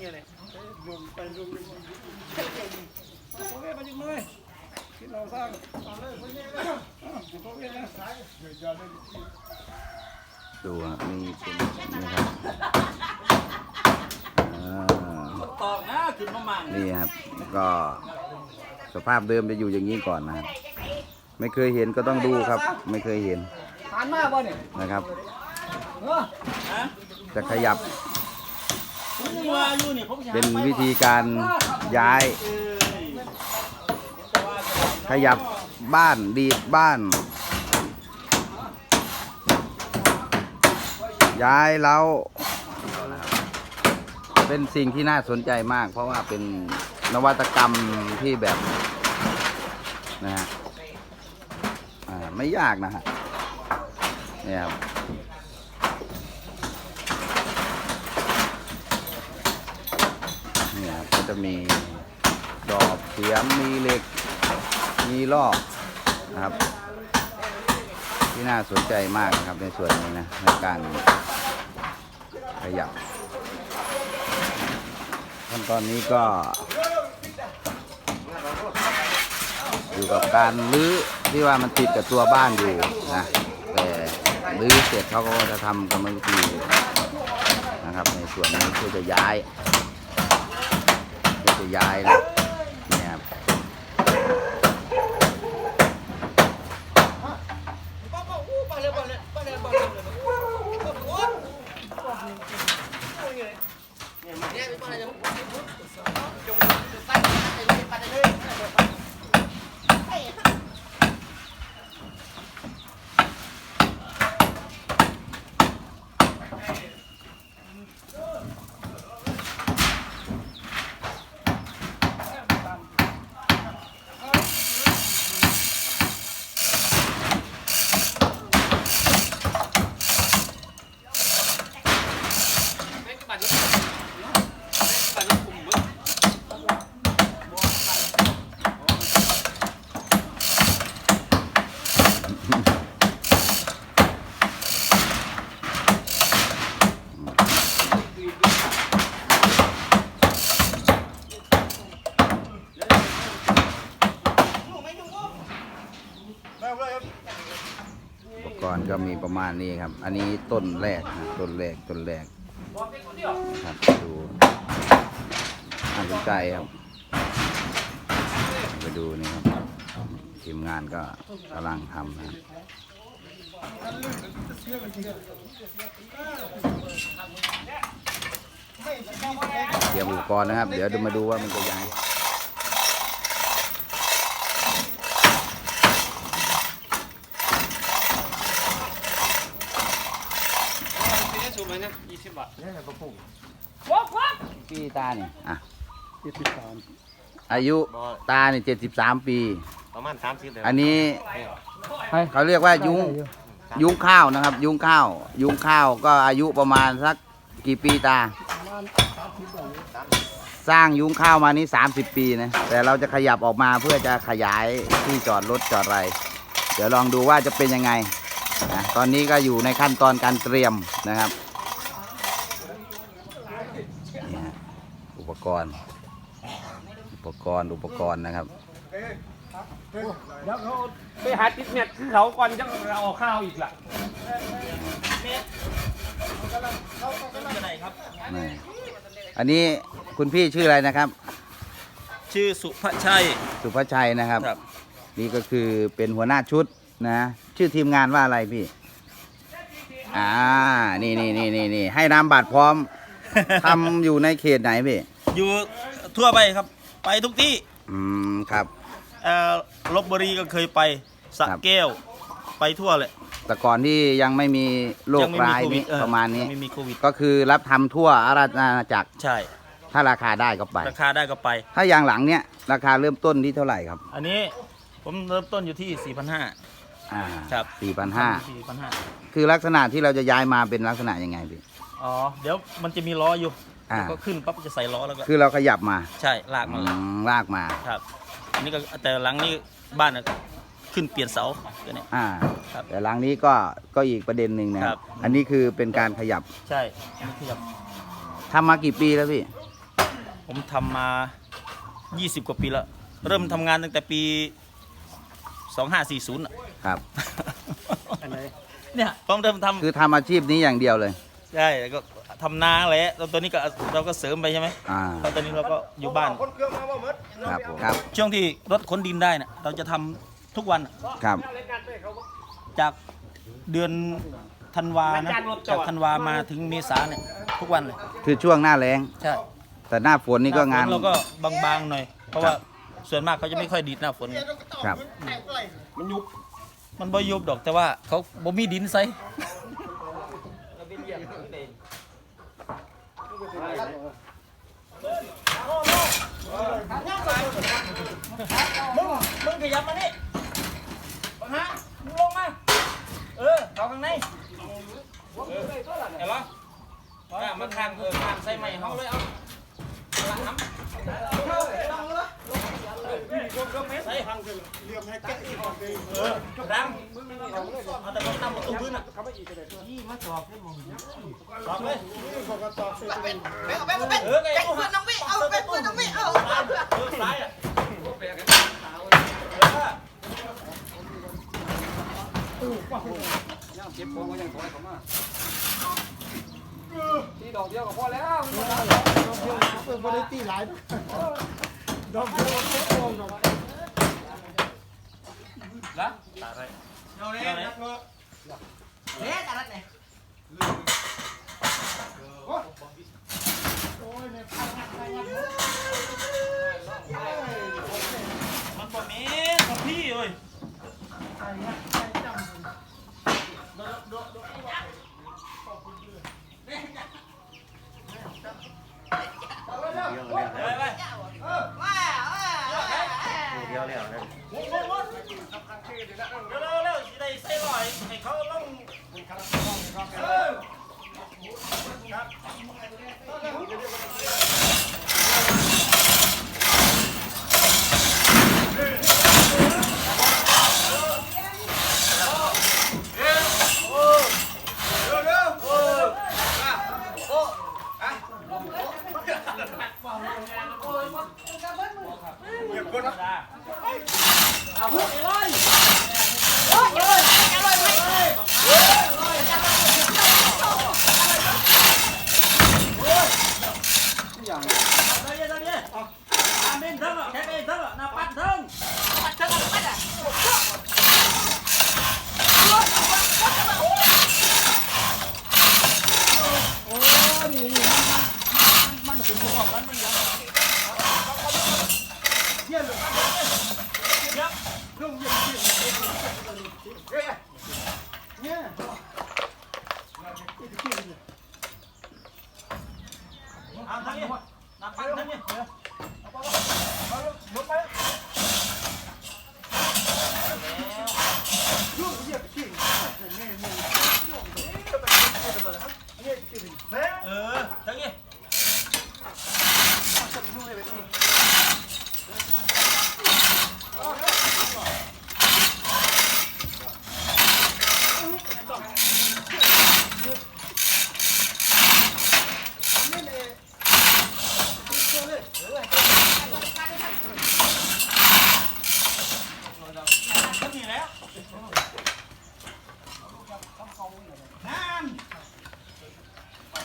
như này รวมไปรวมไปโอเคมาจิงเลยที่เราสร้างเอาเลยโอเคนะโอเคนะสายเดี๋ยวจะได้ดูอะมีเป็นนะครับอ่าตอกนะขึ้นมามั่งนี่ครับ ก็สภาพเดิมจะอยู่อย่างนี้ก่อนนะครับ ไม่เคยเห็นก็ต้องดูครับ ไม่เคยเห็นผ่านมาบ่เนี่ยนะครับเออฮะจะขยับ เป็นไฟวิธีการย้ายเอ้ยขยับบ้านดีดบ้าน ย้ายเล้าเป็นสิ่งที่น่าสนใจมาก เพราะว่าเป็นนวัตกรรมที่แบบนะฮะอ่าไม่ยากนะฮะเนี่ยครับเนี่ยครับก็ จะมีดอกเสียมมีเหล็ก มีลอกนะครับ ที่น่าสนใจมากนะครับในส่วนนี้นะในการขยับขั้นตอนนี้ก็ อยู่กับการรื้อที่ว่ามันติดกับตัวบ้านอยู่นะแต่รื้อเสร็จเขาก็จะทำกรรมวิธีนะครับ ในส่วนนี้เพื่อจะย้าย เพื่อจะย้ายแล้วนี่ยครับ อุปกรณ์ก็ มาณนี้ครับ อันนี้ต้นแรกนะต้นแรกต้นแรกครับดูน่าสนใจครับ ไปดูนี่ครับทีมงานก็กำลังทำนะเตรียมอุปกรณ์นะครับ เดี๋ยวมาดูว่ามันจะยังไง ซื้อสูงไหมนะ ยี่สิบบาทพี่ตาเนี่ยอะเจ็ดสิบสามอายุตาเนี่ยเจ็ดสิบสามปี ประมาณสามสิบเดือนอันนี้เขาเรียกว่ายุ้งยุ้งข้าวนะครับ ยุ้งข้าว ยุ้งข้าวก็อายุประมาณสักกี่ปีตา สร้างยุ้งข้าวมานี่ 30 ปีนะ แต่เราจะขยับออกมาเพื่อจะขยายที่จอดรถจอดอะไร เดี๋ยวลองดูว่าจะเป็นยังไงนะตอนนี้ก็อยู่ในขั้นตอนการเตรียมนะครับนี่ฮะอุป กรณ์ อุปกรณ์อุปกรณ์นะครับ เดี๋ยวเขาไปหาติดเน็ตคือเขาก่อนจะเอาข้าวอีกล่ะนี่อันนี้คุณพี่ชื่ออะไรนะครับ ชื่อสุภชัย สุภชัยนะครับ ครับ นี่ก็คือเป็นหัวหน้าชุดนะชื่อทีมงานว่าอะไรพี่ อ่า นี่นี่นี่นี่นี่ให้นามบัตรพร้อม ทำอยู่ในเขตไหนพี่ อยู่ทั่วไปครับ ไปทุกที่อืมครับ เอ่อลบบุรีก็เคยไปสระครับ แก้ว ไปทั่วเลยแต่ก่อนที่ยังไม่มีโรคยังไม่มีร้ายโควินี้ดเออประมาณนี้ ยังไม่มีโควิดก็คือรับทำทั่วอาณาจักรใช่ ถ้าราคาได้ก็ไป ราคาได้ก็ไป ถ้าอย่างหลังเนี้ยราคาเริ่มต้นที่เท่าไหร่ครับอันนี้ผมเริ่มต้นอยู่ที่ 4,500 อ่าครับ สี่พันห้า4,500คือลักษณะที่เราจะย้ายมาเป็นลักษณะยังไงพี่อ๋อ เดี๋ยวมันจะมีล้ออยู่ อ่าก็ขึ้นปั๊บจะใส่ล้อแล้วก็คือเราขยับมาใช่ลากอืมาเลยมลากมา ครับ อันนี้ก็แต่หลังนี้บ้านน่ะขึ้นเปลี่ยนเสาตัวเนี้ย อ่า ครับแต่หลังนี้ก็ก็อีกประเด็นหนึ่งนะครับ อันนี้คือเป็นการขยับใช่อันนี้ขยับทำมากี่ปีแล้วพี่ผมทำมา 20 กว่าปีแล้ว เริ่มทำงานตั้งแต่ปี 2540อะ ครับ เนี่ยผมเริ่มทำคือทำอาชีพนี้อย่างเดียวเลยใช่แล้วก็ ทำนาแหละแล้วตอนนี้ก็เราก็เสริมไปใช่ไหมอ่า แล้วตอนนี้เราก็อยู่บ้าน คนเครื่องมาบ่หมดครับผมครับช่วงที่รถขนดินได้นะเราจะทำทุกวันอะครับ จากเดือนธันวานะจากธันวามาถึงเมษาเนี่ยทุกวันเลยคือช่วงหน้าแล้ง ใช่แต่หน้าฝนนี่ก็งาน หฝเราก็บางๆหน่อย เพราะว่าส่วนมากเขาจะไม่ค่อยดีดหน้าฝนไงครับ มันยุบมันบ่ยุบดอกแต่ว่าเขาบ่มีดินใส่ มึงมึงขยับมานี่บังฮะมึงลงมา เออเข้าข้างในเออเห็นปะอะมาข้างเออข้างใส่ใหม่ห้องเลยเอา เอาละครับใส่ข้างคือเรียมให้แกะอีกเออดังเอาแต่คนตั้งประตูพื้นอะยี่มาสอบให้มองสอกเลยเออไงเอาเพื่อนน้องพี่เอาไปเพื่อนน้องพี่เอาเออซ้ายอะเก็บของก็ยังถอยเข้ามาทีดอกเดียวก็พอแล้วบ่ได้ตีหลายดอกเดียวมันก็โกงดอกละอะไรเอาเลย เออทั้งนี้ ทั้งนี้แล้วนั่น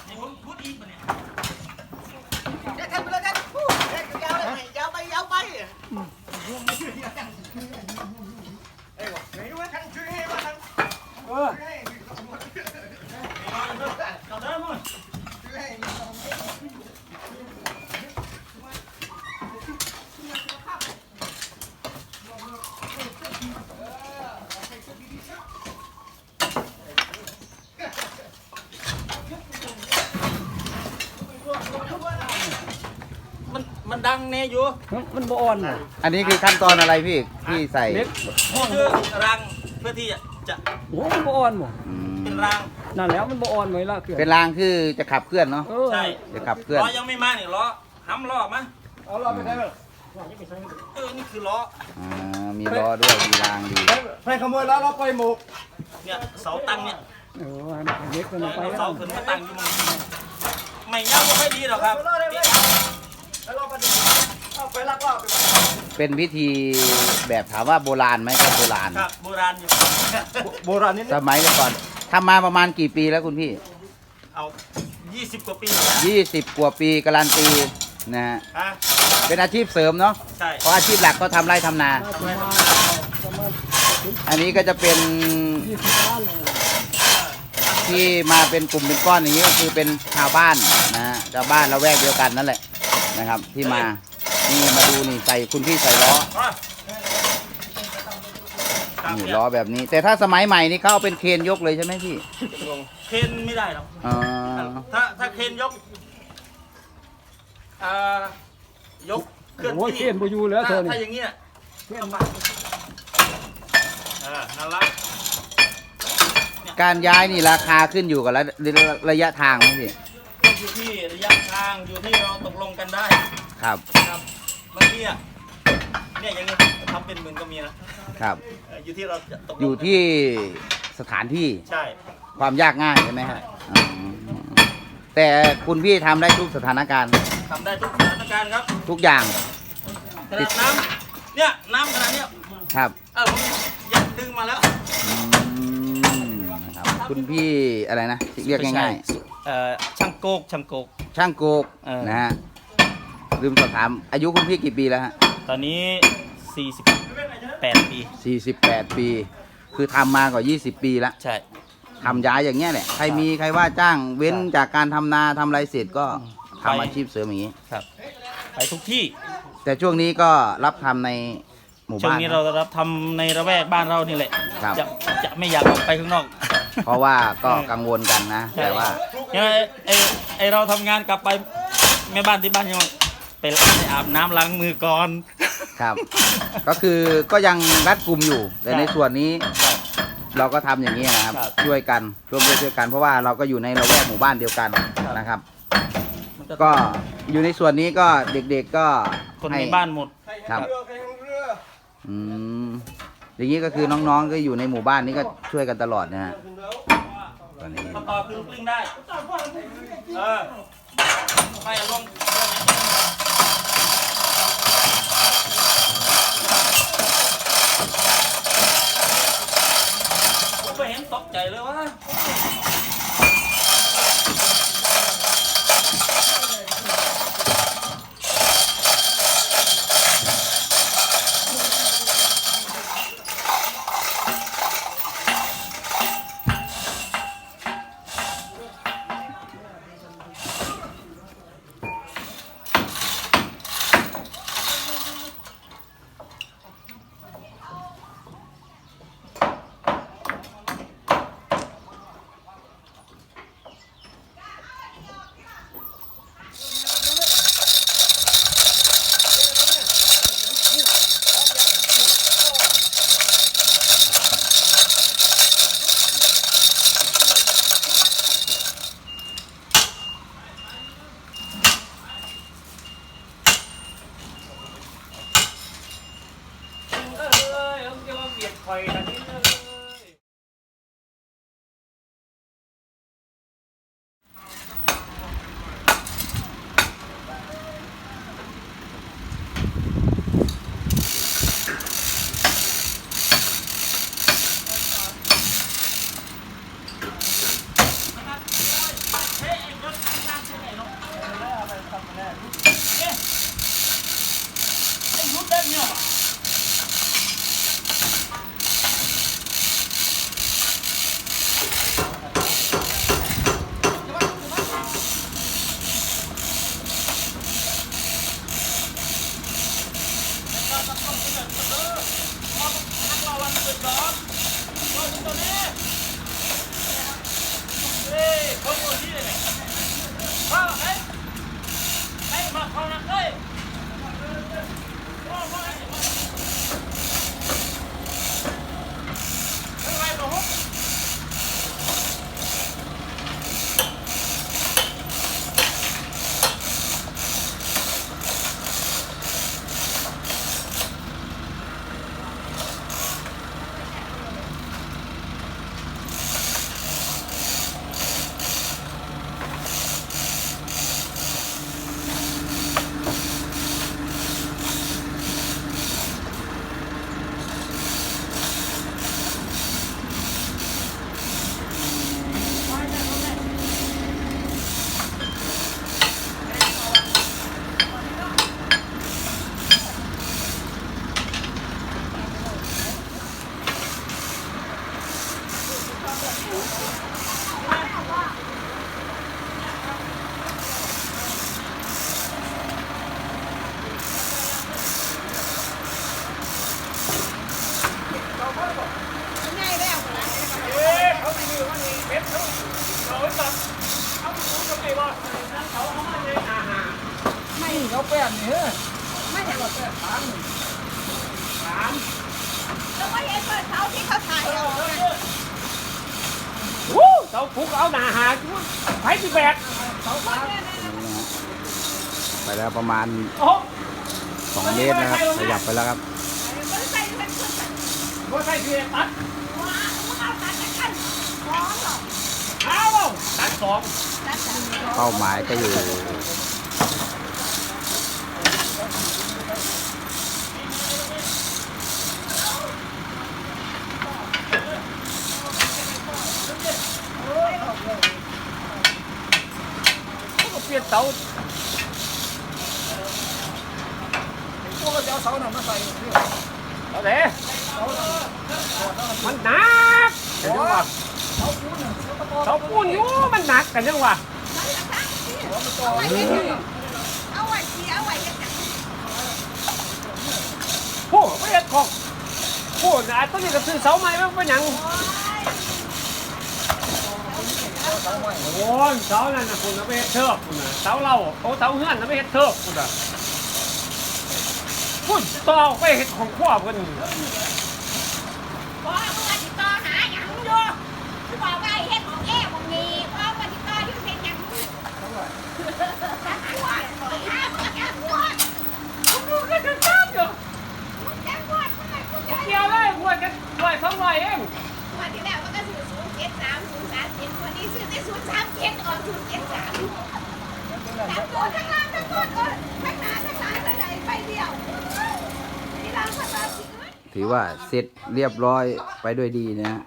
นี่ผมพูดอีกปะเนี่ย Cầm đó thôi. มันมันดังแน่อยู่ มันบ่อ่อนน่ะอันนี้คือขั้นตอนอะไรพี่พี่ใส่เล็กคือรังเพื่อที่จะโอ้มันบ่อ่อนบ่อืมเป็นรังนั่นแล้วมันบ่อ่อนไว้ละคือเป็นรางคือจะขับเคลื่อนเนาะเออใช่จะขับเคลื่อน ล้อยังไม่มาเนี่ยล้อห้ำล้อมาเอาเราไปได้บ่เออนี่คือล้ออ่า มีล้อด้วย มีรางดีไปขโมยแล้วเราไปหมกเนี่ยเสาตั้งเนี่ยเออให้เล็กมันเอาไปเอาแล้เสาวขึ้นมาตั้งอยู่มันไม่ย่างไม่ค่อยดีหรอกครับ แล้วเราไปดู เอาไปลักลอบไปเป็นพิธีแบบถามว่าโบราณไหมก็โบราณ ครับโบราณอยู่โบราณนิดสมัยก่อนทำมาประมาณกี่ปีแล้วคุณพี่ เอา20กว่าปีแล้ว20กว่าปีการันตีนะฮะฮะเป็นอาชีพเสริมเนาะใช่เพราะอาชีพหลักก็ทำไร่ทำนาอันนี้ก็จะเป็นที่มาเป็นกลุ่มเป็นก้อนอย่างนี้ก็คือเป็นชาวบ้านนะฮะชาวบ้านละแวกเดียวกันนั่นแหละนะครับ ที่มา นี่มาดูนี่ใส่คุณพี่ใส่ล้ออะครับนี่เนี่ยล้อแบบนี้ แต่ถ้าสมัยใหม่นี่เขาเอาเป็นเคนยกเลยใช่ไหมพี่เคนไม่ได้หรอกอ๋อถ้าถ้าเคนยกอ่ายกเคลื่อนโอ้ยที่เขียนบ่อยู่แล้วเธอถ้านี่อย่างนี้น่ะลำบากอ่านั่นละการย้ายนี่ราคาขึ้นอยู่กับระระยะทางไหมพี่อยู่ที่ระยะทางอยู่ที่เราตกลงกันได้ครับ ครับ บางทีอะเนี่ยอย่างนี้ทำเป็นหมื่นก็มีนะครับ เอออยู่ที่เราจะตกลงอยู่ที่สถานที่ใช่ความยากง่ายใช่ไหมฮะอืมแต่คุณพี่ทำได้ทุกสถานการณ์ทำได้ทุกสถานการณ์ครับทุกอย่างขนาดน้ำเนี่ยน้ำขนาดเนี้ยครับเออผมยังดึงมาแล้วอืมนะครับคุณพี่อะไรนะเรียกง่ายเอ่อช่างโกกช่างโกกๆช่างโกกเออ นะฮะ ลืมสอบถาม อายุคุณพี่กี่ปีแล้วฮะตอนนี้ 48 ปี 48 ปี คือทำมากว่า 20 ปีแล้วใช่ ทำย้ายอย่างเงี้ยแหละใครมีใครว่าจ้างเว้นจากการทำนาทำไรเสร็จก็ทำอาชีพเสริมอย่างนี้ ครับ ไปทุกที่ แต่ช่วงนี้ก็รับทำในหมู่ช่วงบ้านนี้เรารับทำในระแวกบ้านเรานี่แหละ ครับ จะจะไม่อยากออกไปข้างนอก เพราะว่าก็กังวลกันนะ แต่ว่า ยังไงไอไอเราทำงานกลับไปแม่บ้านที่บ้านยัง ไปไปอาบน้ำล้างมือก่อน ครับ ก็คือก็ยังรัดกลุ่มอยู่ แต่ในส่วนนี้เราก็ทำอย่างนี้นะครับ ครับช่วยกันร่วมด้วยช่วยกันเพราะว่าเราก็อยู่ในละแวกหมู่บ้านเดียวกันนะครับ มันจะก็อยู่ในส่วนนี้ก็เด็กๆก็คนให้ในบ้านหมด ครับ อืมอย่างนี้ก็คือน้องๆก็อยู่ในหมู่บ้านนี้ก็ช่วยกันตลอดนะฮะตอนนี้ ต่อต่อกลึงกลึงได้เออไปลงผม ไปเห็นตกใจเลยวะ เอ้ยเอา จะ ยวแป้นนี่เฮ้ยไม่เห็นแป้นทางนี่สามแล้วก็เห็นเปิดเขาที่เขาถ่ายเอาน่ะวู้เสาผูกเอาหนาหาไผ่สิแบกไปแล้วประมาณโอ้2เมตรนะครับขยับไปแล้วครับไม่ได้ใส่เป็นคนตัดบ่ใช่สิตัดว้ามึงเอาตัดจากกันร้อนหรอกเอาตัดสองตัดจากเป้าหมายก็อยู่ ก็ เปลี่ยนเสาพวกเราจะเอาเสาหน่ะมาใส่ที่เอาเด้มันหนักแต่ยังว่าเสาปูนน่ะเสาตะกอนเสาปูนอยู่มันหนักแต่ยังว่ามันจะตั้งที่หัวมันต่อเอาไว้นี่ยังไงเอาไว้ที่เอาไว้ยังไงโอ้ไม่เห็นของโอ้ยต้นนี้ก็ซื้อเสาใหม่มาเป็นหยัง โอ้ยโอ้ยเสานั่นนะคุณเอาไปเฮ็ดเทิบคุณนะเสาเราโอ้เสาเฮือนเอาไปเฮ็ดเทิบคุณนะคุณต่อไปเฮ็ดของครัวเพิ่นบอกมึงอธิต่อหาหยังอยู่คือบอกว่าเฮ็ดของแก่ของนี้เพราะว่าติต่อที่เฮ็ดหยังอยู่จักหัวหามึงจักหัวผมดูก็จะตามอยู่มึงจักหัวทำไมกูจะเกี่ยวเลยหัวกันร้อยสองร้อยเอง นี้ซื้อที่ศูนย์สามเจ็ดออกศูนย์เจ็ดสามทั้งตัวทั้งล่างทั้งบนเลยทั้งหน้าทั้งหลังเลยไหนไปเดียวที่เราทำมาสิเอ้ยถือว่าเสร็จเรียบร้อยไปด้วยดีนะฮะ